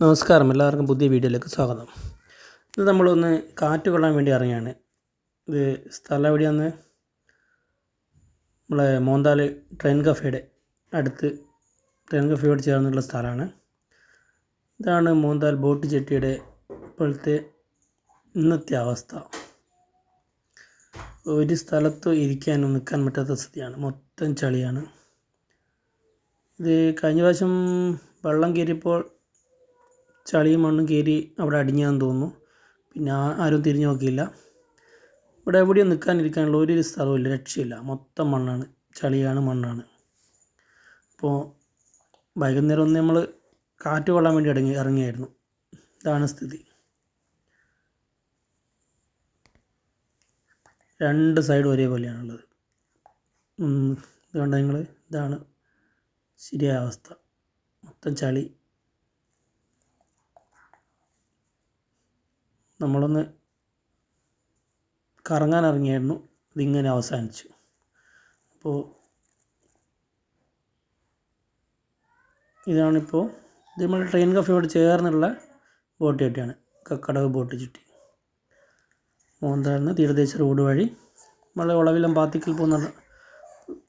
നമസ്കാരം. എല്ലാവർക്കും പുതിയ വീഡിയോയിലേക്ക് സ്വാഗതം. ഇത് നമ്മളൊന്ന് കാറ്റ് കൊള്ളാൻ വേണ്ടി ഇറങ്ങിയാണ് ഇത് സ്ഥലം എവിടെയാന്ന് നമ്മളെ മോന്താൽ ട്രെയിൻ കഫേയുടെ അടുത്ത്. ട്രെയിൻ കഫേയോട് ചേർന്നുള്ള സ്ഥലമാണ്. ഇതാണ് മോന്താൽ ബോട്ട് ജെട്ടിയുടെ ഇപ്പോഴത്തെ ഇന്നത്തെ അവസ്ഥ. ഒരു സ്ഥലത്ത് ഇരിക്കാനും നിൽക്കാൻ പറ്റാത്ത സ്ഥിതിയാണ്. മൊത്തം ചളിയാണ്. ഇത് കഴിഞ്ഞ പ്രാവശ്യം വെള്ളം കയറിയപ്പോൾ ചളിയും മണ്ണും കയറി അവിടെ അടിഞ്ഞാന്ന് തോന്നുന്നു. പിന്നെ ആരും തിരിഞ്ഞു നോക്കിയില്ല. ഇവിടെ എവിടെയും നിൽക്കാനിരിക്കാനുള്ള ഒരു സ്ഥലമില്ല രക്ഷയില്ല. മൊത്തം മണ്ണാണ്. ചളിയാണ് മണ്ണാണ്. അപ്പോൾ വൈകുന്നേരം ഒന്ന് നമ്മൾ കാറ്റ് കൊള്ളാൻ വേണ്ടി ഇറങ്ങി ഇറങ്ങിയായിരുന്നു. ഇതാണ് സ്ഥിതി. രണ്ട് സൈഡും ഒരേപോലെയാണുള്ളത്. ഇതുകൊണ്ട് ഇത് കണ്ടോ നിങ്ങൾ ഇതാണ് ശരിയായ അവസ്ഥ. മൊത്തം ചളി. നമ്മളൊന്ന് കറങ്ങാൻ ഇറങ്ങിയായിരുന്നു ഇതിങ്ങനെ അവസാനിച്ചു. അപ്പോൾ ഇതാണിപ്പോൾ ഇത് നമ്മൾ ട്രെയിൻ കഫയോട് ചേർന്നുള്ള ബോട്ട് ചട്ടിയാണ് കക്കടവ് ബോട്ട് ചുറ്റി. മോന്താഴ്ന്ന് തീരദേശ റോഡ് വഴി. നമ്മളെ ഉളവിലം പാത്തിക്കൽ പോകുന്ന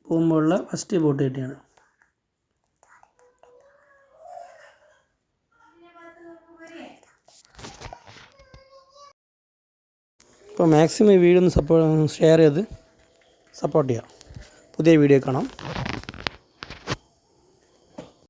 പോകുമ്പോഴുള്ള ഫസ്റ്റ് ബോട്ട് ചട്ടിയാണ് അപ്പോൾ മാക്സിമം ഈ വീഡിയോ ഒന്ന് സപ്പോ ഷെയർ ചെയ്ത് സപ്പോർട്ട് ചെയ്യാം പുതിയ വീഡിയോ കാണാം.